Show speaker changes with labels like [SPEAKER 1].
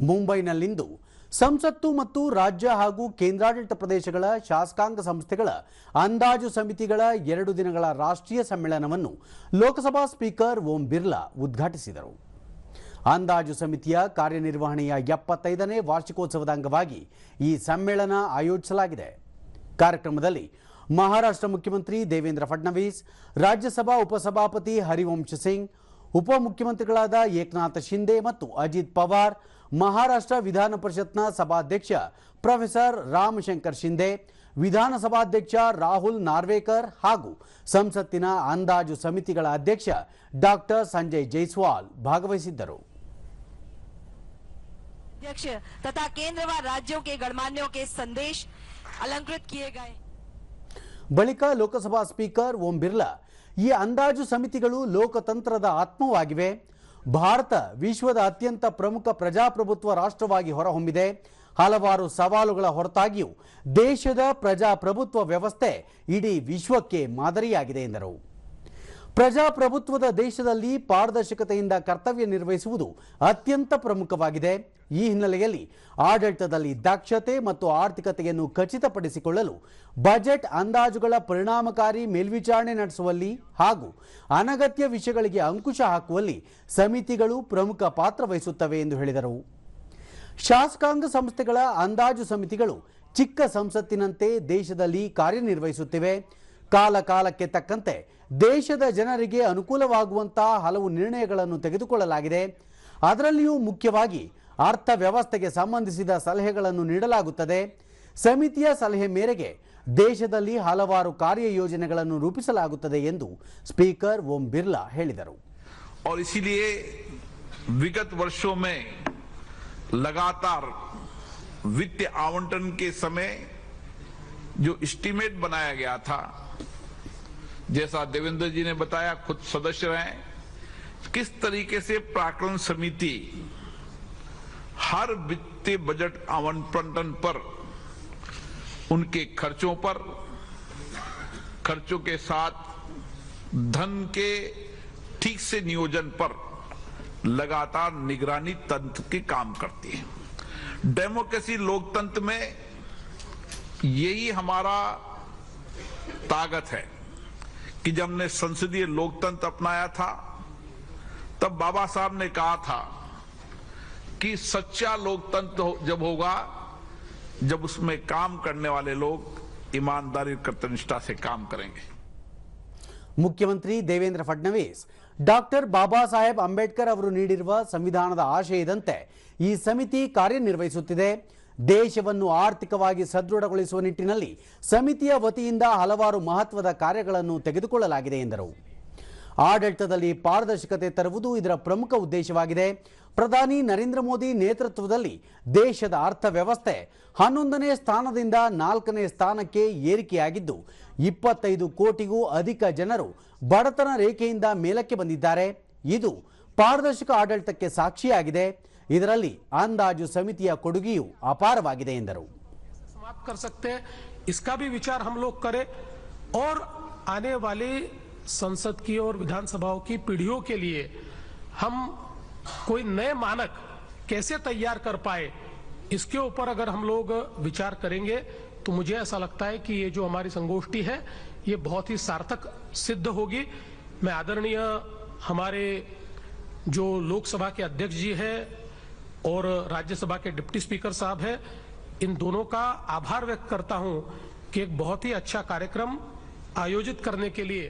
[SPEAKER 1] ಮುಂಬೈನಲ್ಲಿಂದು. ಸಂಸತ್ತು ಮತ್ತು ರಾಜ್ಯ ಹಾಗೂ ಕೇಂದ್ರಾಡಳಿತ ಪ್ರದೇಶಗಳ ಶಾಸಕಾಂಗ ಸಂಸ್ಥೆಗಳ ಅಂದಾಜು ಸಮಿತಿಗಳ ಎರಡು ದಿನಗಳ ರಾಷ್ಟ್ರೀಯ ಸಮ್ಮೇಳನವನ್ನು ಲೋಕಸಭಾ ಸ್ಪೀಕರ್ ಓಂ ಬಿರ್ಲಾ ಉದ್ಘಾಟಿಸಿದರು. ಅಂದಾಜು ಸಮಿತಿಯ ಕಾರ್ಯನಿರ್ವಹಣೆಯ ಎಪ್ಪತ್ತೈದನೇ ವಾರ್ಷಿಕೋತ್ಸವದ ಅಂಗವಾಗಿ ಈ ಸಮ್ಮೇಳನ ಆಯೋಜಿಸಲಾಗಿದೆ. ಕಾರ್ಯಕ್ರಮದಲ್ಲಿ ಮಹಾರಾಷ್ಟ್ರ ಮುಖ್ಯಮಂತ್ರಿ ದೇವೇಂದ್ರ ಫಡ್ನವೀಸ್, ರಾಜ್ಯಸಭಾ ಉಪಸಭಾಪತಿ ಹರಿವಂಶ್ ಸಿಂಗ್ ಉಪಮುಖ್ಯಮಂತ್ರಿಗಳಾದ ಏಕನಾಥ್ ಶಿಂದೆ ಮತ್ತು ಅಜಿತ್ ಪವಾರ್ ಮಹಾರಾಷ್ಟ್ರ ವಿಧಾನ ಪರಿಷತ್ನ ಸಭಾಧ್ಯಕ್ಷ ಪ್ರೊಫೆಸರ್ ರಾಮಶಂಕರ್ ಶಿಂದೆ ವಿಧಾನಸಭಾಧ್ಯಕ್ಷ ರಾಹುಲ್ ನಾರ್ವೇಕರ್ ಹಾಗೂ ಸಂಸತ್ತಿನ ಅಂದಾಜು ಸಮಿತಿಗಳ ಅಧ್ಯಕ್ಷ ಡಾಕ್ಟರ್ ಸಂಜಯ್ ಜೈಸ್ವಾಲ್ ಭಾಗವಹಿಸಿದ್ದರು
[SPEAKER 2] अध्यक्ष तथा केंद्र व राज्यों के गणमान्यों के संदेश अलंकृत किए गए
[SPEAKER 1] ಬಳಿಕ ಲೋಕಸಭಾ ಸ್ಪೀಕರ್ ಓಂ ಬಿರ್ಲಾ ಈ ಅಂದಾಜು ಸಮಿತಿಗಳು ಲೋಕತಂತ್ರದ ಆತ್ಮವಾಗಿವೆ. ಭಾರತ ವಿಶ್ವದ ಅತ್ಯಂತ ಪ್ರಮುಖ ಪ್ರಜಾಪ್ರಭುತ್ವ ರಾಷ್ಟ್ರವಾಗಿ ಹೊರಹೊಮ್ಮಿದೆ. ಹಲವಾರು ಸವಾಲುಗಳ ಹೊರತಾಗಿಯೂ ದೇಶದ ಪ್ರಜಾಪ್ರಭುತ್ವ ವ್ಯವಸ್ಥೆ ಇಡೀ ವಿಶ್ವಕ್ಕೆ ಮಾದರಿಯಾಗಿದೆ ಎಂದರು. ಪ್ರಜಾಪ್ರಭುತ್ವದ ದೇಶದಲ್ಲಿ ಪಾರದರ್ಶಕತೆಯಿಂದ ಕರ್ತವ್ಯ ನಿರ್ವಹಿಸುವುದು ಅತ್ಯಂತ ಪ್ರಮುಖವಾಗಿದೆ. ಈ ಹಿನ್ನೆಲೆಯಲ್ಲಿ ಆಡಳಿತದಲ್ಲಿ ದಕ್ಷತೆ ಮತ್ತು ಆರ್ಥಿಕತೆಯನ್ನು ಖಚಿತಪಡಿಸಿಕೊಳ್ಳಲು ಬಜೆಟ್ ಅಂದಾಜುಗಳ ಪರಿಣಾಮಕಾರಿ ಮೇಲ್ವಿಚಾರಣೆ ನಡೆಸುವಲ್ಲಿ ಹಾಗೂ ಅನಗತ್ಯ ವಿಷಯಗಳಿಗೆ ಅಂಕುಶ ಹಾಕುವಲ್ಲಿ ಸಮಿತಿಗಳು ಪ್ರಮುಖ ಪಾತ್ರ ವಹಿಸುತ್ತವೆ ಎಂದು ಹೇಳಿದರು. ಶಾಸಕಾಂಗ ಸಂಸ್ಥೆಗಳ ಅಂದಾಜು ಸಮಿತಿಗಳು ಚಿಕ್ಕ ಸಂಸತ್ತಿನಂತೆ ದೇಶದಲ್ಲಿ ಕಾರ್ಯನಿರ್ವಹಿಸುತ್ತಿವೆ. ಕಾಲ ಕಾಲಕ್ಕೆ ತಕ್ಕಂತೆ ದೇಶದ ಜನರಿಗೆ ಅನುಕೂಲವಾಗುವಂತಹ ಹಲವು ನಿರ್ಣಯಗಳನ್ನು ತೆಗೆದುಕೊಳ್ಳಲಾಗಿದೆ ಅದರಲ್ಲಿಯೂ ಮುಖ್ಯವಾಗಿ ಅರ್ಥವ್ಯವಸ್ಥೆಗೆ ಸಂಬಂಧಿಸಿದ ಸಲಹೆಗಳನ್ನು ನೀಡಲಾಗುತ್ತದೆ ಸಮಿತಿಯ ಸಲಹೆ ಮೇರೆಗೆ ದೇಶದಲ್ಲಿ ಹಲವಾರು ಕಾರ್ಯಯೋಜನೆಗಳನ್ನು ರೂಪಿಸಲಾಗುತ್ತದೆ ಎಂದು ಸ್ಪೀಕರ್ ಓಂ ಬಿರ್ಲಾ ಹೇಳಿದರು
[SPEAKER 3] और इसीलिए विगत वर्षों में लगातार वित्त आवंटन के समय जो एस्टीमेट बनाया गया था, जैसा देवेंद्र जी ने बताया, खुद सदस्य रहे किस तरीके से प्राकलन समिति हर वित्तीय बजट आवंटन पर, उनके खर्चों पर, खर्चों के साथ धन के ठीक से नियोजन पर लगातार निगरानी तंत्र के काम करती है। डेमोक्रेसी लोकतंत्र में यही हमारा ताकत है कि जब हमने संसदीय लोकतंत्र अपनाया था तब बाबा साहब ने कहा था कि सच्चा लोकतंत्र हो- जब होगा जब उसमें काम करने वाले लोग ईमानदारी और कर्तनिष्ठा से काम करेंगे
[SPEAKER 1] ಮುಖ್ಯಮಂತ್ರಿ ದೇವೇಂದ್ರ ಫಡ್ನವೀಸ್ ಡಾಕ್ಟರ್ ಬಾಬಾ ಸಾಹೇಬ್ ಅಂಬೇಡ್ಕರ್ ಅವರು ನೀಡಿರುವ ಸಂವಿಧಾನದ ಆಶಯದಂತೆ ಈ ಸಮಿತಿ ಕಾರ್ಯನಿರ್ವಹಿಸುತ್ತಿದೆ ದೇಶವನ್ನು ಆರ್ಥಿಕವಾಗಿ ಸದೃಢಗೊಳಿಸುವ ನಿಟ್ಟಿನಲ್ಲಿ ಸಮಿತಿಯ ವತಿಯಿಂದ ಹಲವಾರು ಮಹತ್ವದ ಕಾರ್ಯಗಳನ್ನು ತೆಗೆದುಕೊಳ್ಳಲಾಗಿದೆ ಎಂದರು. ಆಡಳಿತದಲ್ಲಿ ಪಾರದರ್ಶಕತೆ ತರುವುದು ಇದರ ಪ್ರಮುಖ ಉದ್ದೇಶವಾಗಿದೆ. ಪ್ರಧಾನಿ ನರೇಂದ್ರ ಮೋದಿ ನೇತೃತ್ವದಲ್ಲಿ ದೇಶದ ಅರ್ಥವ್ಯವಸ್ಥೆ ಹನ್ನೊಂದನೇ ಸ್ಥಾನದಿಂದ ನಾಲ್ಕನೇ ಸ್ಥಾನಕ್ಕೆ ಏರಿಕೆಯಾಗಿದ್ದು, ಇಪ್ಪತ್ತೈದು ಕೋಟಿಗೂ ಅಧಿಕ ಜನರು ಬಡತನ ರೇಖೆಯಿಂದ ಮೇಲಕ್ಕೆ ಬಂದಿದ್ದಾರೆ. ಇದು ಪಾರದರ್ಶಕ ಆಡಳಿತಕ್ಕೆ ಸಾಕ್ಷಿಯಾಗಿದೆ. ಇದರಲ್ಲಿ ಅಂದಾಜು ಸಮಿತಿಯ ಕೊಡುಗೆಯೂ ಅಪಾರವಾಗಿದೆ ಎಂದರು
[SPEAKER 4] समाप्त कर सकते हैं इसका भी विचार हम लोग करें और आने वाली संसद की और विधानसभाओं की पीढ़ियों के लिए हम कोई नए मानक कैसे तैयार कर पाए इसके ऊपर अगर हम लोग विचार करेंगे तो मुझे ऐसा लगता है कि ये जो हमारी संगोष्ठी है ये बहुत ही सार्थक सिद्ध होगी मैं आदरणीय हमारे जो लोकसभा के अध्यक्ष जी हैं और राज्यसभा के डिप्टी स्पीकर साहब है। इन दोनों का आभार व्यक्त करता हूँ कि एक बहुत ही अच्छा कार्यक्रम आयोजित करने के लिए